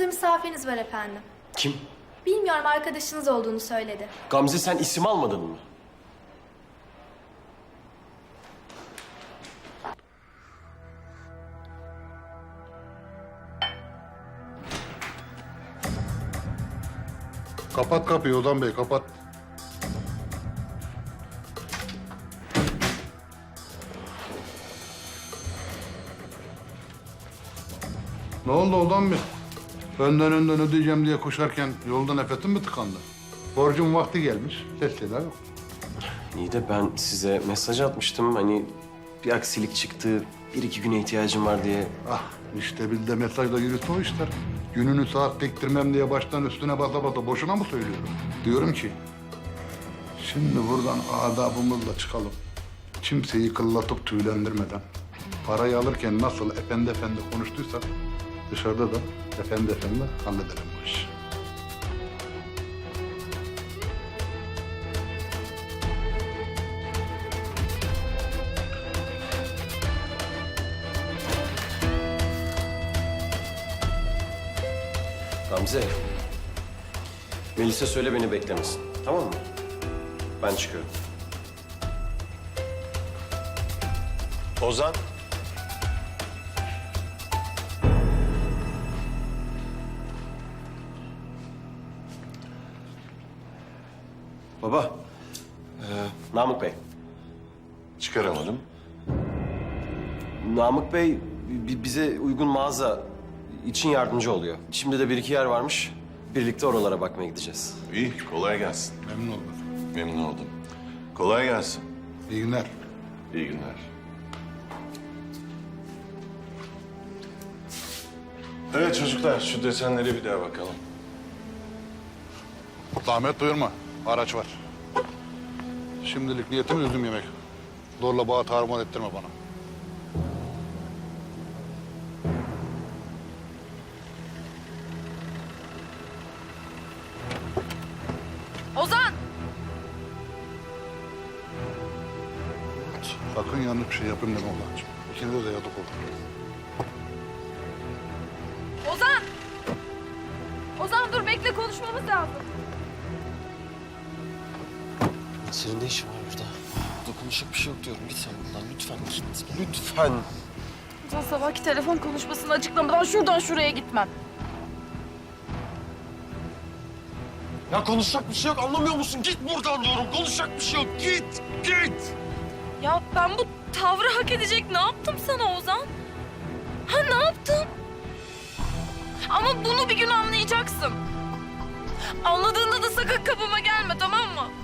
Yanınızda misafiriniz var efendim. Kim? Bilmiyorum arkadaşınız olduğunu söyledi. Gamze sen isim almadın mı? Kapat kapıyı Ozan Bey kapat. Ne oldu Ozan Bey? Önden önden ödeyeceğim diye koşarken yolda nefesin mi tıkandı? Borcun vakti gelmiş. Ses seda yok. İyi de ben size mesaj atmıştım. Hani bir aksilik çıktı, bir iki güne ihtiyacım var diye. Ah işte bir de mesajla yürütme o işler. Gününü saat tektirmem diye baştan üstüne basa basa boşuna mı söylüyorum? Diyorum ki şimdi buradan adabımızla çıkalım. Kimseyi kıllatıp tüylendirmeden parayı alırken nasıl efendi efendi konuştuysak dışarıda da efendi efendi halledelim bu işi. Gamze. Melis'e söyle beni beklemesin. Tamam mı? Ben çıkıyorum. Ozan. Baba. Ee, Namık Bey. Çıkaramadım. Namık Bey bi- bize uygun mağaza için yardımcı oluyor. Şimdi de bir iki yer varmış. Birlikte oralara bakmaya gideceğiz. İyi, kolay gelsin. Memnun oldum. Memnun oldum. Kolay gelsin. İyi günler. İyi günler. Evet çocuklar, şu desenlere bir daha bakalım. Zahmet buyurma. Araç var. Şimdilik niyetim üzüm yemek. Zorla bağ tarman ettirme bana. Ozan! Sakın yanlış bir şey yapın deme Allah'cığım. İkinize de yazık olur. Ozan! Ozan dur bekle konuşmamız lazım. Senin ne işin var burada? Burada konuşacak bir şey yok diyorum. Git sen buradan lütfen git. Lütfen. Ozan sabahki telefon konuşmasını açıklamadan şuradan şuraya gitmem. Ya konuşacak bir şey yok anlamıyor musun? Git buradan diyorum. Konuşacak bir şey yok. Git, git. Ya ben bu tavrı hak edecek ne yaptım sana Ozan? Ha ne yaptım? Ama bunu bir gün anlayacaksın. Anladığında da sakın kapıma gelme tamam mı?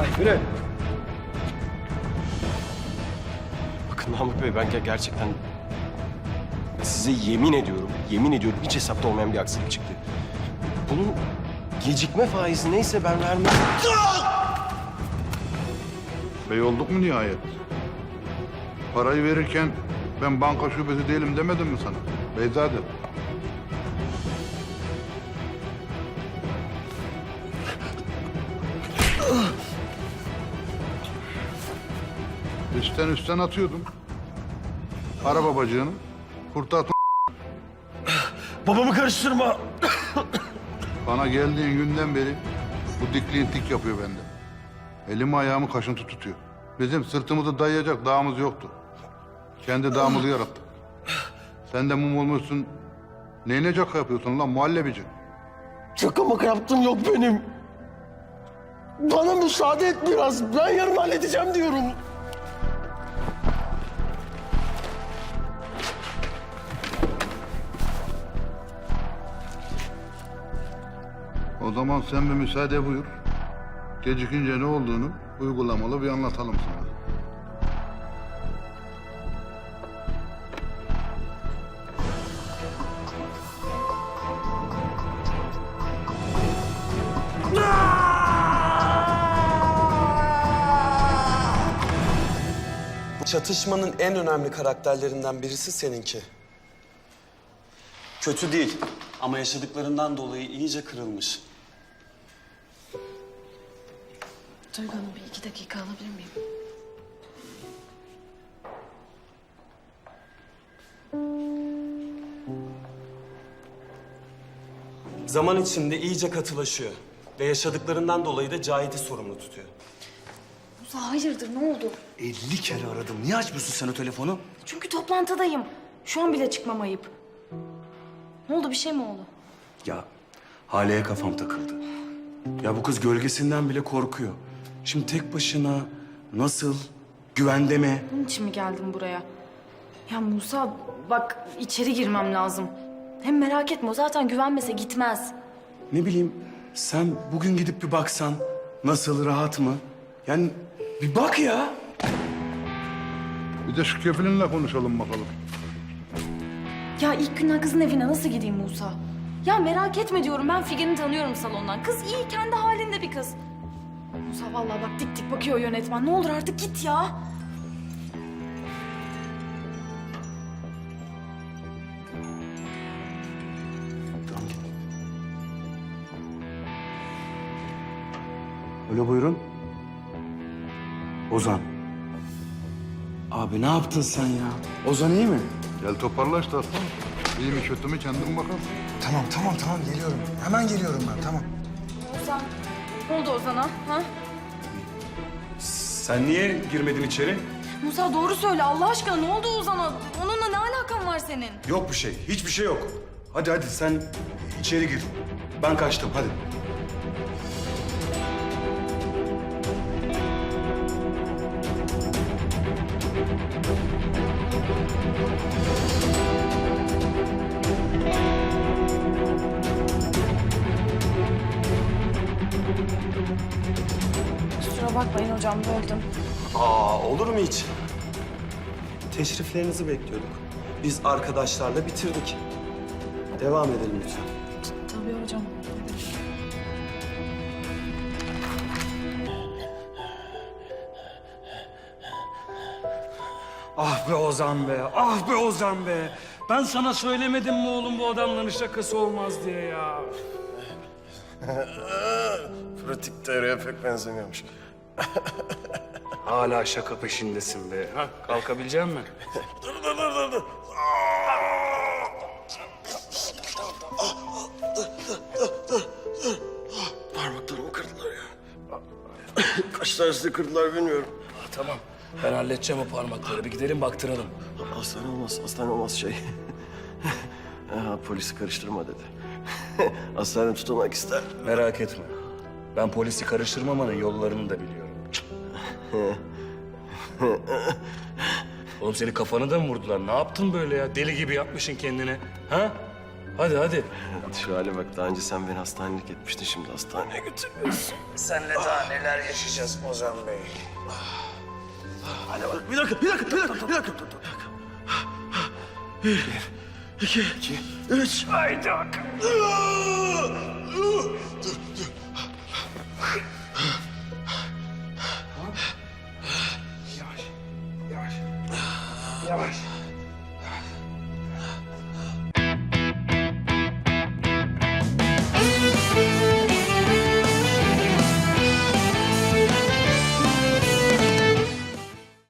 Lan yürü. Bakın Namık Bey ben ge- gerçekten size yemin ediyorum, yemin ediyorum hiç hesapta olmayan bir aksilik çıktı. Bunun gecikme faizi neyse ben vermem. Bey olduk mu nihayet? Parayı verirken ben banka şubesi değilim demedim mi sana? Beyzade. Üstten üstten atıyordum. Ara babacığını. Kurtar Babamı karıştırma. Bana geldiğin günden beri bu dikliğin tik yapıyor bende. Elimi ayağımı kaşıntı tutuyor. Bizim sırtımızı dayayacak dağımız yoktu. Kendi dağımızı yarattık. Sen de mum olmuşsun. Neyine caka yapıyorsun lan muhallebici? Şaka maka yaptım yok benim. Bana müsaade et biraz. Ben yarın halledeceğim diyorum. O zaman sen bir müsaade buyur. Gecikince ne olduğunu uygulamalı bir anlatalım sana. Çatışmanın en önemli karakterlerinden birisi seninki. Kötü değil ama yaşadıklarından dolayı iyice kırılmış. Duygu Hanım bir iki dakika alabilir miyim? Zaman içinde iyice katılaşıyor ve yaşadıklarından dolayı da Cahit'i sorumlu tutuyor. Musa hayırdır ne oldu? 50 kere aradım. Niye açmıyorsun sen o telefonu? Çünkü toplantıdayım. Şu an bile çıkmam ayıp. Ne oldu bir şey mi oldu? Ya Hale'ye kafam takıldı. Ya bu kız gölgesinden bile korkuyor. Şimdi tek başına nasıl? Güvende mi? Bunun için mi geldim buraya? Ya Musa bak içeri girmem lazım. Hem merak etme o zaten güvenmese gitmez. Ne bileyim sen bugün gidip bir baksan nasıl rahat mı? Yani bir bak ya. Bir de şu kefilinle konuşalım bakalım. Ya ilk günden kızın evine nasıl gideyim Musa? Ya merak etme diyorum ben Figen'i tanıyorum salondan. Kız iyi kendi halinde bir kız. Musa vallahi bak dik dik bakıyor yönetmen. Ne olur artık git ya. Tamam git. Alo buyurun. Ozan. Abi ne yaptın sen ya? Ozan iyi mi? Gel toparla işte aslan. İyi mi kötü mü kendin bakarsın. Tamam tamam tamam geliyorum. Hemen geliyorum ben tamam. Ozan. Ne oldu Ozan'a? Ha? Sen niye girmedin içeri? Musa doğru söyle Allah aşkına ne oldu Ozan'a? Onunla ne alakan var senin? Yok bir şey. Hiçbir şey yok. Hadi hadi sen içeri gir. Ben kaçtım hadi. Kusura bakmayın hocam böldüm. Aa olur mu hiç? Teşriflerinizi bekliyorduk. Biz arkadaşlarla bitirdik. Devam edelim lütfen. Tabii hocam. Ah be Ozan be, ah be Ozan be. Ben sana söylemedim mi oğlum bu adamların şakası olmaz diye ya. Pratik teoriye pek benzemiyormuş. Hala şaka peşindesin be. Ha, kalkabilecek misin? Dur dur dur dur. dur. Parmaklarımı kırdılar ya. Kaç tanesini kırdılar bilmiyorum. Tamam, ben halledeceğim o parmakları. Bir gidelim baktıralım. Hastane olmaz, hastane olmaz şey. Ha, polisi karıştırma dedi. Hastane tutulmak ister. Merak etme. Ben polisi karıştırmamanın yollarını da biliyorum. Oğlum senin kafanı da mı vurdular? Ne yaptın böyle ya? Deli gibi yapmışsın kendini. Ha? Hadi hadi. Şu hale bak, daha önce sen beni hastanelik etmiştin, şimdi hastaneye götürüyorsun. Senle daha neler yaşayacağız Ozan Bey. Hadi bak, bir dakika, bir dakika, bir dakika, bir dakika. Bir, iki, iki, üç. Haydi bakalım. Dur, ya.